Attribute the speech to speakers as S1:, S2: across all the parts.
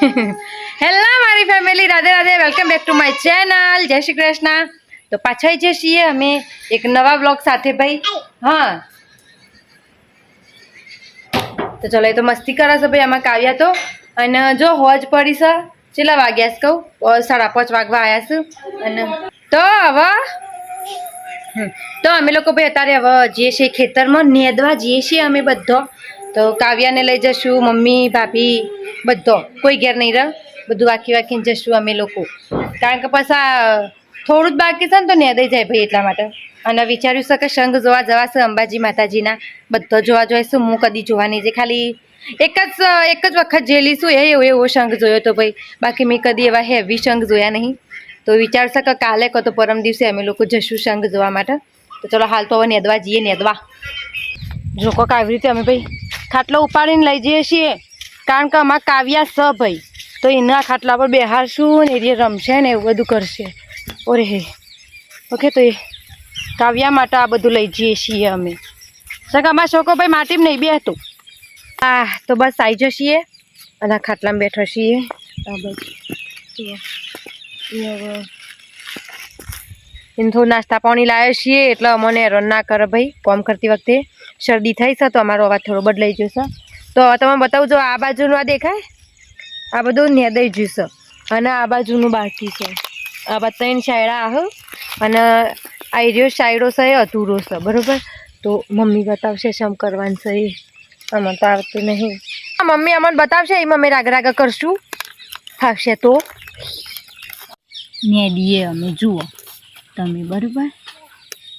S1: Hello, મારી family Radhe Radhe. Welcome back to my channel Jai Shri Krishna. તો પાછા જે છીએ અમે, એક નવા બ્લોગ સાથે ભાઈ. હા. તો ચલો, એ તો મસ્તી કરે છે ભાઈ આમાં કાવ્યા તો. અને જો હોજ પડી છે કેટલા વાગ્યા છે કહું? સાડા પાંચ વાગવા આવ્યા છું. અને તો હવે તો અમે લોકો ભાઈ અત્યારે હવે જઈએ છીએ ખેતરમાં નેદવા જઈએ છીએ અમે બધો. તો કાવ્યાને લઈ જશું, મમ્મી, ભાભી, બધો. કોઈ ઘેર નહીં રહ. બધું વાકી વાકીને જશું અમે લોકો. કારણ કે પાછા થોડું જ બાકી છે ને તો નેદાઈ જાય ભાઈ એટલા માટે. અને વિચાર્યું છે કે શંખ જોવા જવાશે અંબાજી માતાજીના. બધો જોવા જોઈશું. હું કદી જોવા નહીં જે ખાલી એક જ એક જ વખત જે લઈશું એ એવો એવો શંખ જોયો તો ભાઈ. બાકી મેં કદી એવા હેવી શંખ જોયા નહીં. તો વિચારશે કે કાલે કહો તો પરમ દિવસે અમે લોકો જશું શંખ જોવા માટે. તો ચલો હાલ તો હવે નેદવા જઈએ. નેદવા. જો કોક આવી રીતે અમે ભાઈ ખાટલો ઉપાડીને લઈ જઈએ છીએ. કારણ કે અમારા કાવ્યા સ ભાઈ. તો એના ખાટલા પર બેહારશું ને એ રમશે ને એવું બધું કરશે. ઓરે હે. ઓકે, તો એ કાવ્યા માટે આ બધું લઈ જઈએ છીએ અમે. સગા, અમારા છોકરો ભાઈ માટીમાં નહીં બેહતું. હા તો બસ આવી જશીએ. અને ખાટલામાં બેઠો છીએ. આ એને થોડું નાસ્તા પાણી લાવ્યો છીએ, એટલે અમને રન ના કરે ભાઈ. કોમ કરતી વખતે શરદી થઈ છે, તો અમારો અવાજ થોડો બદલાઈ જશે તો હવે તમે બતાવજો, આ બાજુનું આ દેખાય? આ બધું નેદાઈ છે. અને આ બાજુનું બાકી છે. આ બધા શાયડા આહ. અને આ રહ્યો શાયડો છે, એ અધૂરો છે, બરાબર? તો મમ્મી બતાવશે શમ કરવાનું છે એ. આમાં તો આવતું નહીં. મમ્મી અમને બતાવશે એ મમ્મી રાગ રાગ કરશું. ફાવશે તો.
S2: ને દીએ અમે, જુઓ. તમે બરોબર?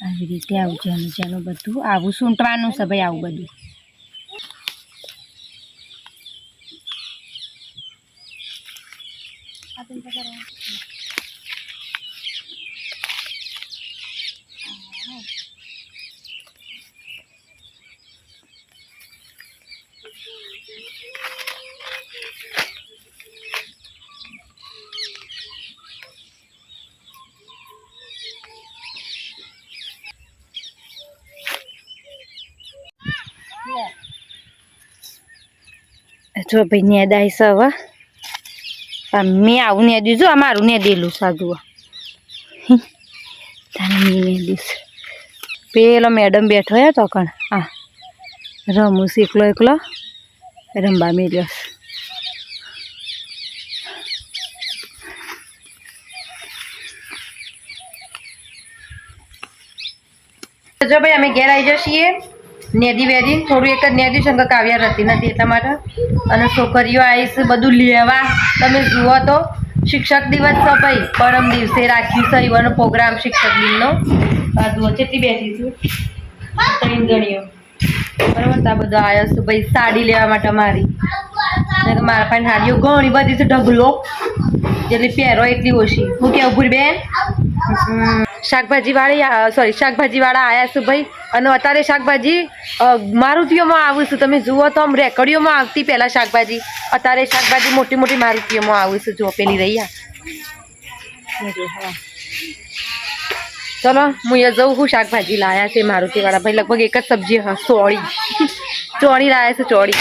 S2: આવી રીતે આવજો જેનું ચાલો બધું આવું સૂંટવાનું છે ભાઈ આવું બધું.
S1: જો ભાઈ નેદાય છે હવે. મેં આવું ને દીધું આ મારું નેદેલું સાધુ તારે મેં નેદ્યું છે. પેલો મેડમ બેઠો હે તો કણ. હા રમું શીખલો એકલો રમવા મેલ્યો જો ભાઈ અમે ઘેર આવી જઈએ નેદી વેદી, થોડું એક જ નેદી શંકર કાવ્યા રહેતી નથી એટલા માટે. અને છોકરીઓ આવીશ બધું લેવા. તમે જુઓ તો, શિક્ષક દિવસ તો ભાઈ, પરમ દિવસે રાખ્યું છે એવાનો પ્રોગ્રામ શિક્ષક દિનનો. આ જુઓ, કેટલી બેઠી છું. ત્રણ ગણીઓ બરાબર આ બધો આવ્યો છું ભાઈ, સાડી લેવા માટે મારી મારા પાસે સાડીઓ ઘણી બધી છે, ઢગલો. જેટલી પહેરો, એટલી ઓછી. હું કેવું ભૂરી બેન હમ, શાકભાજી વાળી સોરી શાકભાજી વાળા આયા છું ભાઈ. અને અત્યારે શાકભાજી મારુતિઓમાં આવું છું. તમે જુઓ તો આમ રેકડીઓમાં આવતી પહેલાં શાકભાજી. અત્યારે શાકભાજી મોટી મોટી મારુતિઓમાં આવું છું. જુઓ પેલી રહી આ. જો, હા. ચલો હું એ જઉં હું શાકભાજી લાયા છે મારુતિ વાળા ભાઈ લગભગ એક જ સબ્જી હા ચોળી. ચોળી લાયા છે ચોળી.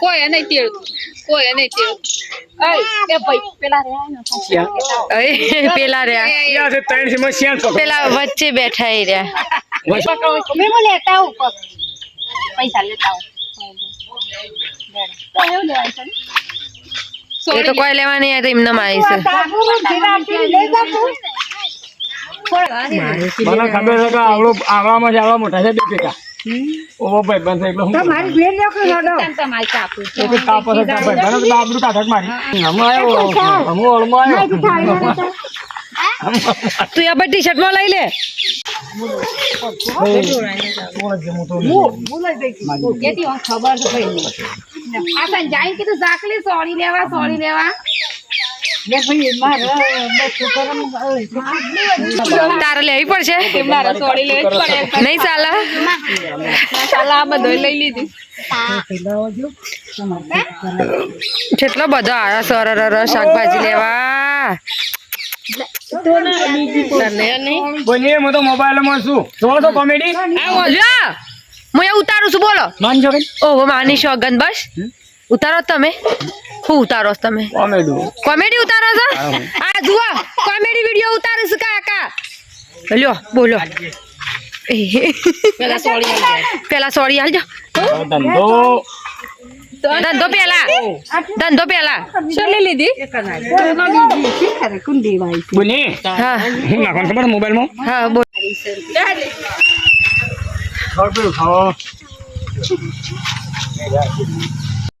S2: કોઈ નહીં તેડતું કોઈ નહીં એ ભાઈ પેલા
S1: અરે, પેલા રહ્યા. પેલા વચ્ચે બેઠા એ રહ્યા.
S2: લેતા આવું પૈસા લેતા તો એવું લેવાય છે ને?
S1: એ તો કોઈ લેવા નહીં આવે તો એમને છે.
S3: મને ખબર છે કે આવડો આવડામાં જ આવડા મોટા છે બે ભેગા. ઓહો ભાઈ બંધ હું
S2: તમારે
S3: ભાઈ તો કાઢક મારી હમો હમો ઓળમો
S1: તું આ લઈ લે.
S2: ખબર તો ભાઈ નહીં આ સંજાઈ કીધું ઝાકલી સોળી લેવા સોળી લેવા.
S1: તારે લેવી પડશે?
S2: મારે સોળી લેવી
S1: નહીં ચાલે
S2: ચાલા આ બધો લઈ લીધી.
S1: કેટલો બધો આવ્યો સરર શાકભાજી લેવા.
S3: બોલીએ હું તો મોબાઈલમાં છું. જોવો છો કોમેડી?
S1: હું ઉતારું છું બોલો.
S3: માનજો
S1: ઓહો માની સોગન બસ. ઉતારો તમે? શું ઉતારો છો તમે?
S3: કોમેડી.
S1: કોમેડી ઉતારો છો? આ જુઓ કોમેડી વીડિયો ઉતારો છું કાકા લ્યો બોલો. પેલા સોરી પેલા સોરી હાલજો
S3: ધંધો.
S1: ધંધો પેલા. ધંધો પેલા. ચાલી લીધી?
S3: બોલી
S1: હા.
S3: હું નાખવાનું ખબર મોબાઈલમાં?
S1: હા બોલ.
S3: ખાઓ.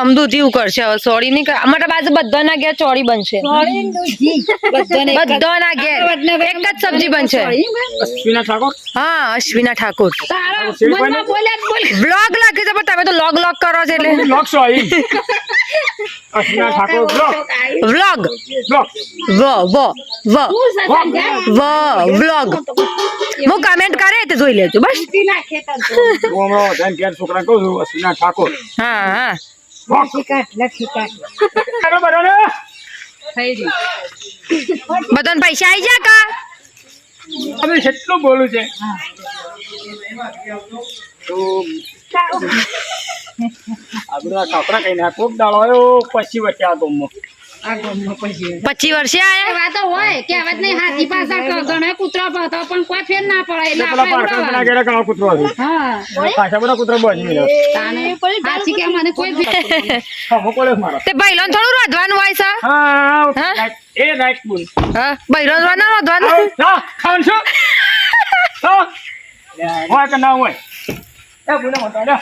S1: અમદું જીવ કરશે હવે સોરી નહીં અમારા બાજુ બધાના ઘેર ચોળી બનશે. બધાના ઘેર. એક જ સબ્જી બનશે.
S3: અશ્વિના ઠાકોર?
S1: હા અશ્વિના ઠાકોર. બ્લોગ લાગે છે પણ તમે તો લોગ લોગ કરો છો એટલે.
S3: ઠાકોર
S1: વ્લોગ વ વ વ વ વ્લોગ હું કમેન્ટ કરે તે જોઈ લેજો બસ
S3: હું હમણાં ધન ઘેર છોકરા કહું છું અશ્વિના ઠાકોર
S1: હા હા
S3: બધાને
S1: પૈસા આવી જા કા
S3: અમે કેટલું બોલું છે તો આપણે આ કઈ ના કોક દાડો આવ્યો પછી વચ્ચે આ ગમમાં.
S1: પચીસ વર્ષે આયા?
S4: વાતો હોય કહેવત નહીં હાથી પાછા ક- ઘણા કૂતરા પણ કોઈ ફેર ના પડે એટલે
S3: એટલે
S4: આપણે
S3: પાછળ પેલા
S4: ઉડાવવાનું.
S3: ઘેરે ઘણો કૂતરો હતો.
S4: હા.
S3: પાછા બધા કૂતરો બની ગયો
S4: તાને હાચી કે મને કોઈ ફેર
S3: ખભો પડ્યો છે મારો
S1: તે ભાઈલોન થોડું રોધવાનું હોય છે?
S3: હા? એ રાઈટ બોલ
S1: હા ભાઈલોન ના રોધવાનું?
S3: હા ખાવાનું હા હોય કે ના હોય? એ બોલે મોટો લે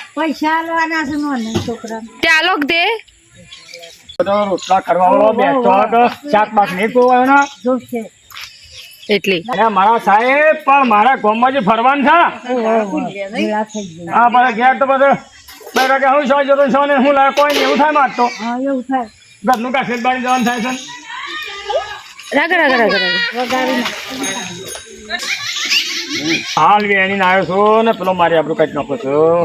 S1: ત્યાં લોક દે.
S3: રોટલા કરવા વાળો બેઠો હતો શાક બાક નહીં કોઈ ને.
S1: એટલી.
S3: મારા સાહેબ પણ મારા ગામમાં જે ફરવાનું છે હા મારા ઘેર તો બધું કે હું શું જરૂર છું ને હું લાવે કોઈ નહીં એવું થાય માર તો. ઘરનું કાશ્મીર બાળી જવાનું થાય છે
S1: રાગ રાગ રાગ રાગ
S3: હાલ વેણી આવ્યો છું ને પેલો મારી આપણું કઈ નાખો છું.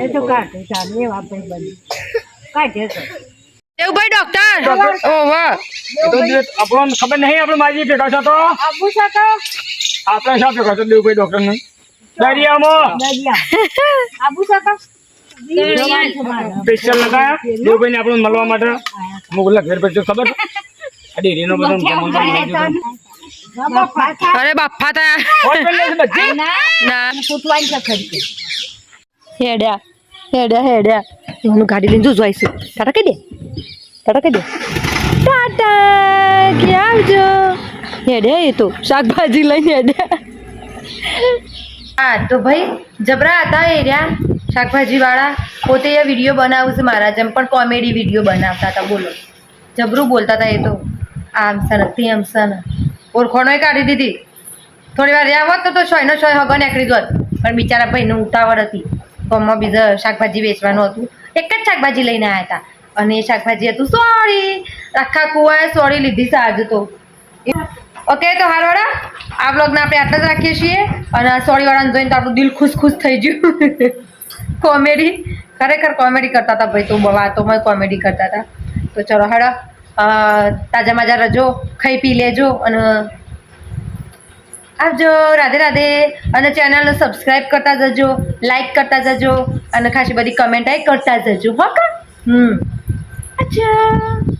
S1: દેવભાઈ ડોક્ટર ઓ વાહ
S3: એ તો જે આપણને ખબર નહીં આપણે માજી ભેગા છો તો? આપણે શા ભેગા છો દેવભાઈ ડોક્ટર ને દરિયામાં. સ્પેશિયલ લગાયા? દેવભાઈ ને આપણને મળવા માટે? મુગલા ઘેર પર ખબર ડેરીનો બધો.
S1: અરે બાપા તા
S3: ના છે બધી?
S1: ના. હેડ્યા હેડ્યા હેડ્યા. હું ગાડી લઈને જો આવીશું ટાટા કહી દે. ટાટા કહી દે. ટાટા કે આવજો? હેડ્યા એ તો. શાકભાજી લઈને હેડ્યા. હા તો ભાઈ જબરા હતા એ રહ્યા શાકભાજી વાળા પોતે એ વીડિયો બનાવું છે મારા જેમ પણ કોમેડી વીડિયો બનાવતા હતા બોલો. જબરું બોલતા હતા એ તો. આમ છે ને તેમ છે ને કાઢી દીધી. થોડી વાર રહ્યા હોત તો તો શોયનો શોય હગો નીકળી જોત. પણ બિચારા ભાઈનું ઉતાવળ હતી. ગામમાં બીજા શાકભાજી વેચવાનું હતું. એક જ શાકભાજી લઈને આવ્યા હતા. અને એ શાકભાજી હતું સોળી. આખા કુવાએ સોળી લીધી આજ તો. ઓકે, તો હારવાળા આ બ્લોગને આપણે આટલા જ રાખીએ છીએ. અને સોળીવાળાને જોઈને તો આપણું દિલ ખુશ ખુશ થઈ ગયું. કોમેડી. ખરેખર કોમેડી કરતા હતા ભાઈ. તો વાતોમાં કોમેડી કરતા હતા. તો ચલો હડો તાજા માજા રજો, ખાઈ પી લેજો અને આવજો રાધે રાધે. અને ચેનલને સબસ્ક્રાઈબ કરતા જજો લાઈક કરતા જજો અને ખાસી બધી કમેન્ટ કરતા જજો. હો હમ. અચ્છા.